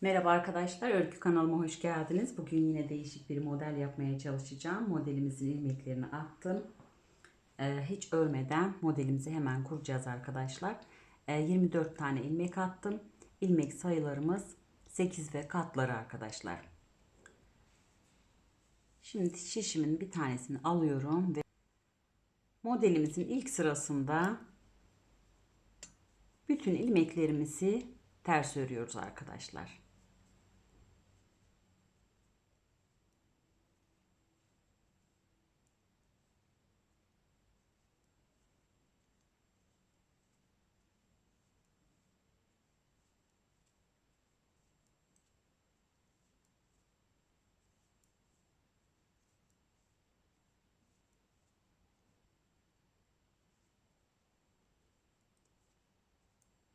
Merhaba arkadaşlar, Örgü kanalıma hoş geldiniz. Bugün yine değişik bir model yapmaya çalışacağım. Modelimizin ilmeklerini attım. Ee, hiç örmeden modelimizi hemen kuracağız arkadaşlar. Ee, 24 tane ilmek attım. İlmek sayılarımız 8 ve katları arkadaşlar. Şimdi şişimin bir tanesini alıyorum ve modelimizin ilk sırasında bütün ilmeklerimizi ters örüyoruz arkadaşlar.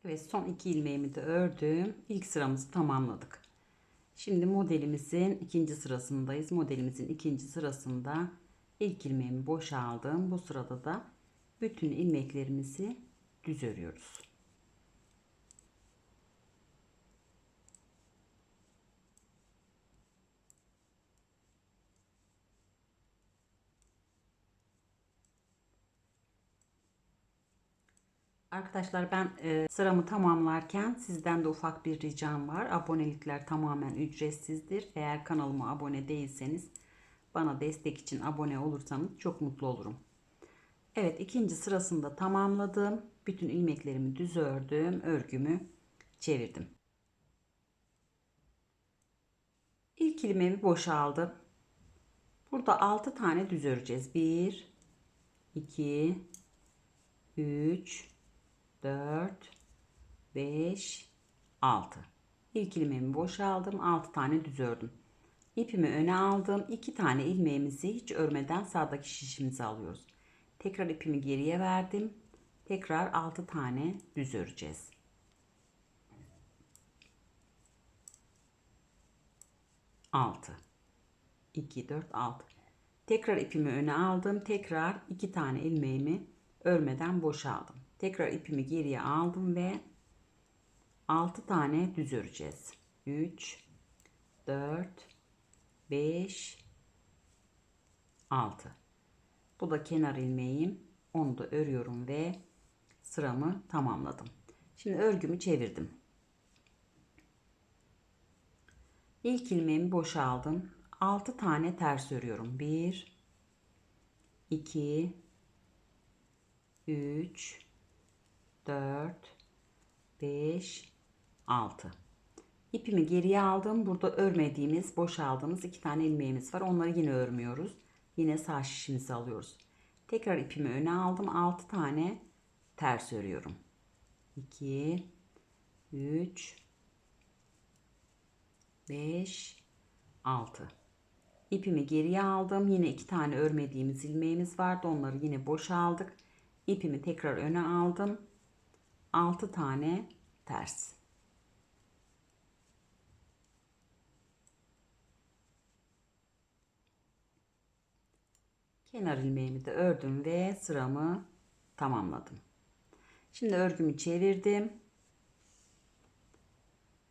Evet son iki ilmeğimi de ördüm. İlk sıramızı tamamladık. Şimdi modelimizin ikinci sırasındayız. Modelimizin ikinci sırasında ilk ilmeğimi boşaldım. Bu sırada da bütün ilmeklerimizi düz örüyoruz. Arkadaşlar ben e, sıramı tamamlarken sizden de ufak bir ricam var. Abonelikler tamamen ücretsizdir. Eğer kanalıma abone değilseniz bana destek için abone olursanız çok mutlu olurum. Evet ikinci sırasında tamamladım. Bütün ilmeklerimi düz ördüm. Örgümü çevirdim. İlk ilmeğimi boşaldım. Burada 6 tane düz öreceğiz. 1 2 3 4 5 6 İlk ilmeğimi boşaldım 6 tane düz ördüm. İpimi öne aldım 2 tane ilmeğimizi hiç örmeden sağdaki şişimize alıyoruz. Tekrar ipimi geriye verdim tekrar 6 tane düz öreceğiz. Altı. İki dört altı. Tekrar ipimi öne aldım tekrar iki tane ilmeğimi örmeden boşaldım Tekrar ipimi geriye aldım ve 6 tane düz öreceğiz. 3 4 5 6 Bu da kenar ilmeğim. Onu da örüyorum ve sıramı tamamladım. Şimdi örgümü çevirdim. İlk ilmeğimi boşaldım. 6 tane ters örüyorum. 1 2 3 4 5 6 İpimi geriye aldım. Burada örmediğimiz, boşaldığımız iki tane ilmeğimiz var. Onları yine örmüyoruz. Yine sağ şişimizi alıyoruz. Tekrar ipimi öne aldım. 6 tane ters örüyorum. 2 3 5 6 İpimi geriye aldım. Yine iki tane örmediğimiz ilmeğimiz vardı. Onları yine boşaldık. İpimi tekrar öne aldım. 6 tane ters. Kenar ilmeğimi de ördüm ve sıramı tamamladım. Şimdi örgümü çevirdim.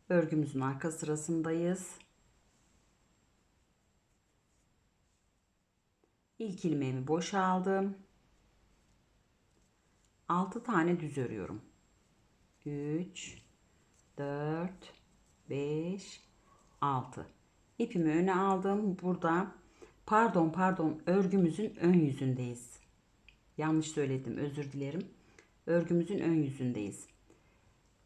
Örgümüzün arka sırasındayız. İlk ilmeğimi boşaldım. 6 tane düz örüyorum. 3 4 5 6 ipimi öne aldım. Burada pardon pardon örgümüzün ön yüzündeyiz. Yanlış söyledim özür dilerim. Örgümüzün ön yüzündeyiz.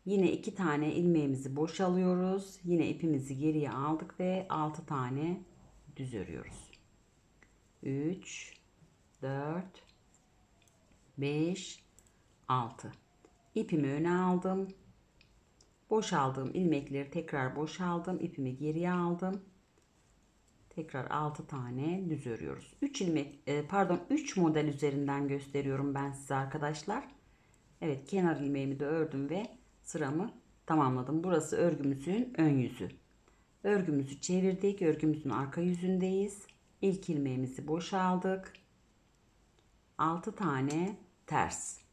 Yine iki tane ilmeğimizi boşalıyoruz. Yine ipimizi geriye aldık ve 6 tane düz örüyoruz. 3 4 5 6 ipimi öne aldım. Boşaldığım ilmekleri tekrar boşaldım. ipimi geriye aldım. Tekrar 6 tane düz örüyoruz. 3 ilmek e, pardon 3 model üzerinden gösteriyorum ben size arkadaşlar. Evet kenar ilmeğimi de ördüm ve sıramı tamamladım. Burası örgümüzün ön yüzü. Örgümüzü çevirdik. Örgümüzün arka yüzündeyiz. İlk ilmeğimizi boşaldık. 6 tane ters.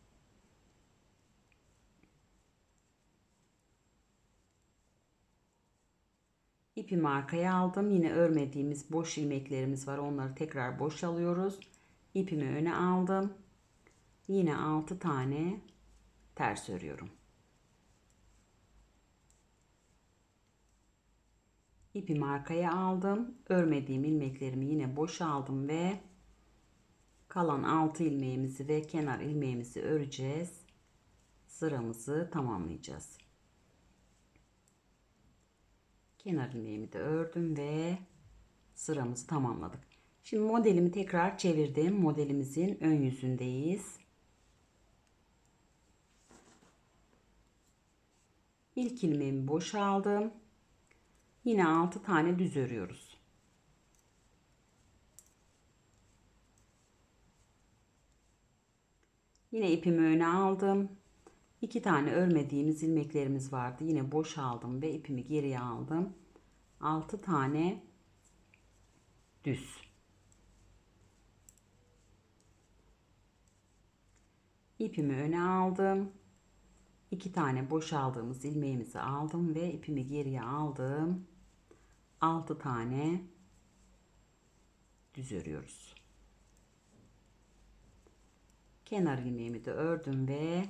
İpimi arkaya aldım. Yine örmediğimiz boş ilmeklerimiz var. Onları tekrar boşalıyoruz. İpimi öne aldım. Yine 6 tane ters örüyorum. İpimi arkaya aldım. Örmediğim ilmeklerimi yine boşaldım ve kalan 6 ilmeğimizi ve kenar ilmeğimizi öreceğiz. Sıramızı tamamlayacağız. Kenar ilmeğimi de ördüm ve sıramızı tamamladık. Şimdi modelimi tekrar çevirdim. Modelimizin ön yüzündeyiz. İlk ilmeğimi boşaldım. Yine 6 tane düz örüyoruz. Yine ipimi öne aldım. 2 tane örmediğimiz ilmeklerimiz vardı. Yine boşaldım ve ipimi geriye aldım. 6 tane düz. İpimi öne aldım. 2 tane boşaldığımız ilmeğimizi aldım ve ipimi geriye aldım. 6 tane düz örüyoruz. Kenar ilmeğimi de ördüm ve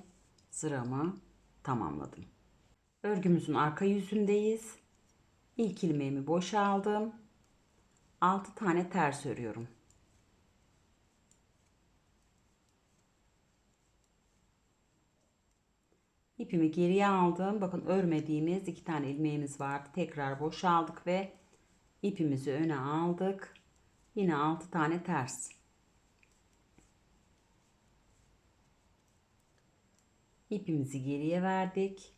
sıramı tamamladım. Örgümüzün arka yüzündeyiz. İlk ilmeğimi boşaldım. 6 tane ters örüyorum. İpimi geriye aldım. Bakın örmediğimiz iki tane ilmeğimiz vardı. Tekrar boşaldık ve ipimizi öne aldık. Yine 6 tane ters. İpimizi geriye verdik.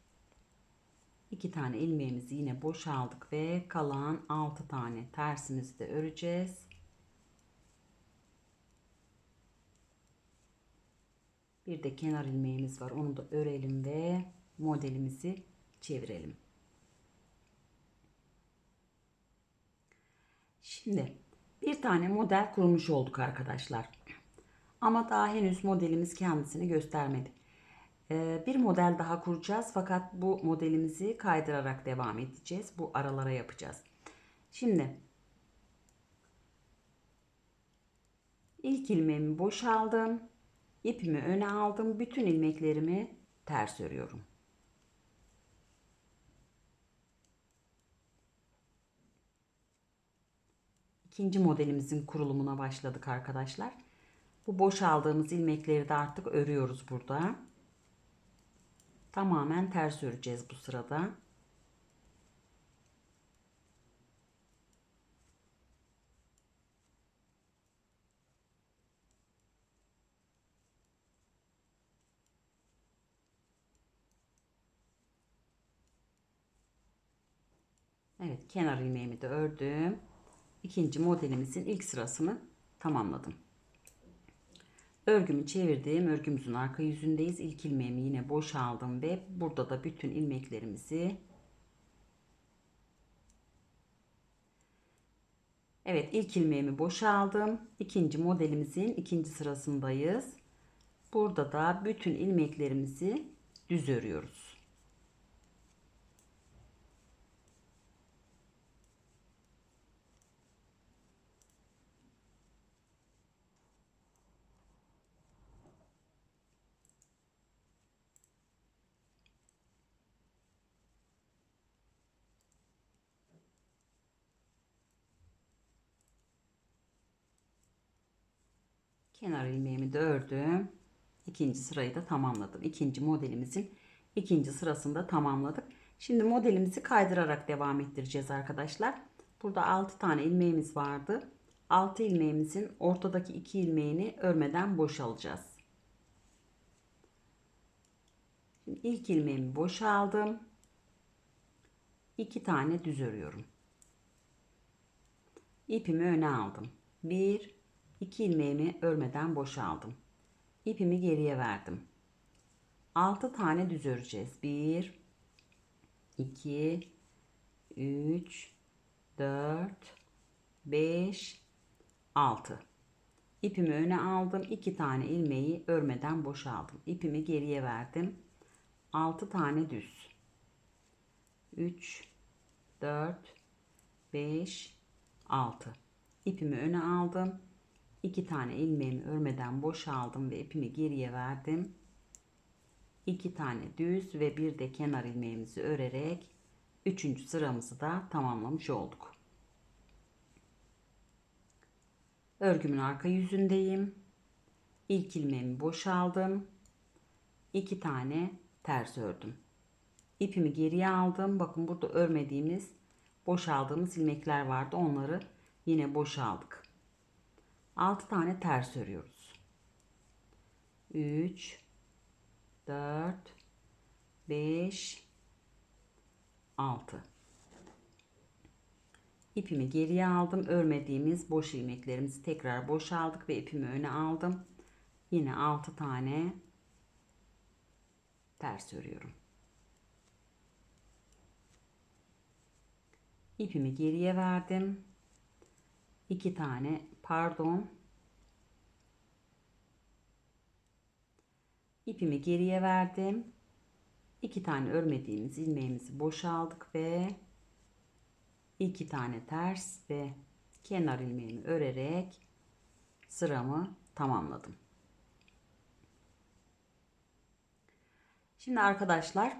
2 tane ilmeğimizi yine boşaldık ve kalan 6 tane tersimizi de öreceğiz. Bir de kenar ilmeğimiz var. Onu da örelim ve modelimizi çevirelim. Şimdi bir tane model kurmuş olduk arkadaşlar. Ama daha henüz modelimiz kendisini göstermedi. Ee, bir model daha kuracağız fakat bu modelimizi kaydırarak devam edeceğiz. Bu aralara yapacağız. Şimdi ilk ilmeğimi boşaldım. İpimi öne aldım. Bütün ilmeklerimi ters örüyorum. İkinci modelimizin kurulumuna başladık arkadaşlar. Bu boşaldığımız ilmekleri de artık örüyoruz burada. Tamamen ters öreceğiz bu sırada. Evet kenar ilmeğimi de ördüm. İkinci modelimizin ilk sırasını tamamladım. Örgümü çevirdim. Örgümüzün arka yüzündeyiz. İlk ilmeğimi yine boşaldım ve burada da bütün ilmeklerimizi Evet ilk ilmeğimi boşaldım. İkinci modelimizin ikinci sırasındayız. Burada da bütün ilmeklerimizi düz örüyoruz. Kenar ilmeğimi de ördüm. İkinci sırayı da tamamladım. İkinci modelimizin ikinci sırasında tamamladık. Şimdi modelimizi kaydırarak devam ettireceğiz arkadaşlar. Burada 6 tane ilmeğimiz vardı. 6 ilmeğimizin ortadaki 2 ilmeğini örmeden boşalacağız. Şimdi ilk ilmeğimi boşaldım. 2 tane düz örüyorum. İpimi öne aldım. 1 2 ilmeğimi örmeden boşaldım. İpimi geriye verdim. 6 tane düz öreceğiz. 1 2 3 4 5 6 İpimi öne aldım. 2 tane ilmeği örmeden boşaldım. İpimi geriye verdim. 6 tane düz. 3 4 5 6 ipimi öne aldım 2 tane ilmeğimi örmeden boşaldım ve ipimi geriye verdim 2 tane düz ve bir de kenar ilmeğimizi örerek 3. sıramızı da tamamlamış olduk örgümün arka yüzündeyim İlk ilmeğimi boşaldım 2 tane ters ördüm ipimi geriye aldım bakın burada örmediğimiz boşaldığımız ilmekler vardı. Onları yine boşaldık. 6 tane ters örüyoruz. 3 4 5 6 İpimi geriye aldım. Örmediğimiz boş ilmeklerimizi tekrar boşaldık ve ipimi öne aldım. Yine 6 tane ters örüyorum. ipimi geriye verdim. iki tane pardon ipimi geriye verdim. iki tane örmediğimiz ilmeğimizi boşaldık ve iki tane ters ve kenar ilmeğimi örerek sıramı tamamladım. Şimdi arkadaşlar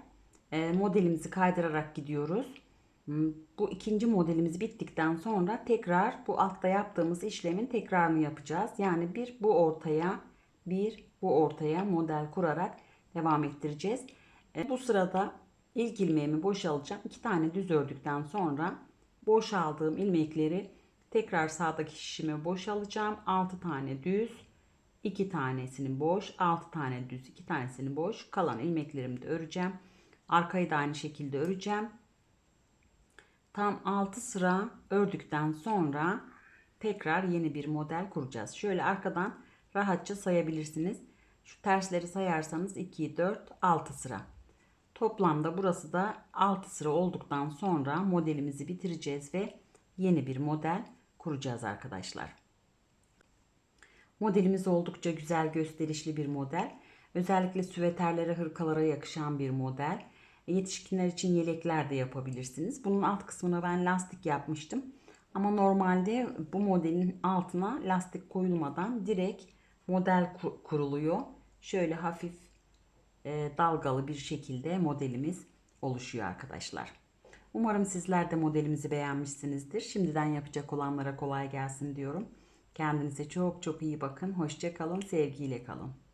e, modelimizi kaydırarak gidiyoruz. Hmm, bu ikinci modelimiz bittikten sonra tekrar bu altta yaptığımız işlemin tekrarını yapacağız. Yani bir bu ortaya bir bu ortaya model kurarak devam ettireceğiz. E, bu sırada ilk ilmeğimi boşalacağım. İki tane düz ördükten sonra boşaldığım ilmekleri tekrar sağdaki şişime boşalacağım. 6 tane düz, 2 tanesini boş, 6 tane düz, 2 tanesini boş. Kalan ilmeklerimi de öreceğim. Arkayı da aynı şekilde öreceğim tam 6 sıra ördükten sonra tekrar yeni bir model kuracağız. Şöyle arkadan rahatça sayabilirsiniz. Şu tersleri sayarsanız 2, 4, 6 sıra. Toplamda burası da 6 sıra olduktan sonra modelimizi bitireceğiz ve yeni bir model kuracağız arkadaşlar. Modelimiz oldukça güzel gösterişli bir model. Özellikle süveterlere, hırkalara yakışan bir model. Yetişkinler için yelekler de yapabilirsiniz. Bunun alt kısmına ben lastik yapmıştım. Ama normalde bu modelin altına lastik koyulmadan direkt model kuruluyor. Şöyle hafif e, dalgalı bir şekilde modelimiz oluşuyor arkadaşlar. Umarım sizler de modelimizi beğenmişsinizdir. Şimdiden yapacak olanlara kolay gelsin diyorum. Kendinize çok çok iyi bakın. Hoşça kalın, sevgiyle kalın.